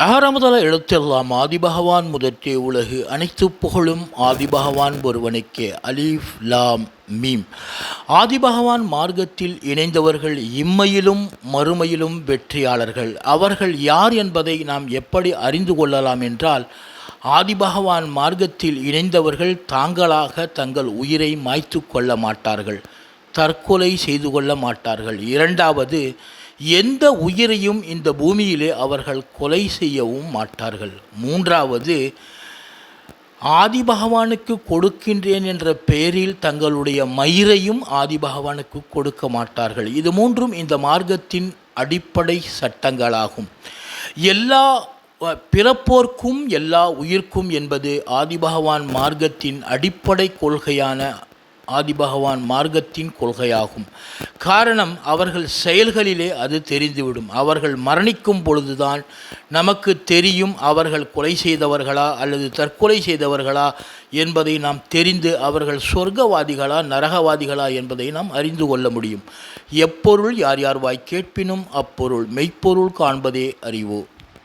அகரமுதல எழுத்தெல்லாம் ஆதிபகவான் முதற்றே உலகு. அனைத்து புகழும் ஆதிபகவான் ஒருவனுக்கே. அலீஃப் லாம் மீம். ஆதிபகவான் மார்க்கத்தில் இணைந்தவர்கள் இம்மையிலும் மறுமையிலும் வெற்றியாளர்கள். அவர்கள் யார் என்பதை நாம் எப்படி அறிந்து கொள்ளலாம் என்றால் ஆதிபகவான் மார்க்கத்தில் இணைந்தவர்கள் தாங்களாக தங்கள் உயிரை மாய்த்து கொள்ள மாட்டார்கள். தற்கொலை செய்து கொள்ள மாட்டார்கள். இரண்டாவது எந்த உயிரையும் இந்த பூமியிலே அவர்கள் கொலை செய்யவும் மாட்டார்கள். மூன்றாவது ஆதிபகவானுக்கு கொடுக்கின்றேன் என்ற பெயரில் தங்களுடைய மயிரையும் ஆதிபகவானுக்கு கொடுக்க மாட்டார்கள். இது மூன்றும் இந்த மார்க்கத்தின் அடிப்படை சட்டங்களாகும். எல்லா பிறப்போர்க்கும் எல்லா உயிர்க்கும் என்பது ஆதிபகவான் மார்க்கத்தின் அடிப்படை கொள்கையான ஆதிபகவான் மார்க்கத்தின் கொள்கையாகும். காரணம் அவர்கள் செயல்களிலே அது தெரிந்துவிடும். அவர்கள் மரணிக்கும் பொழுதுதான் நமக்கு தெரியும் அவர்கள் கொலை செய்தவர்களா அல்லது தற்கொலை செய்தவர்களா என்பதை நாம் தெரிந்து அவர்கள் சொர்க்கவாதிகளா நரகவாதிகளா என்பதை நாம் அறிந்து கொள்ள முடியும். எப்பொருள் யார் யார் வாய் கேட்பினும் அப்பொருள் மெய்ப்பொருள் காண்பதே அறிவோம்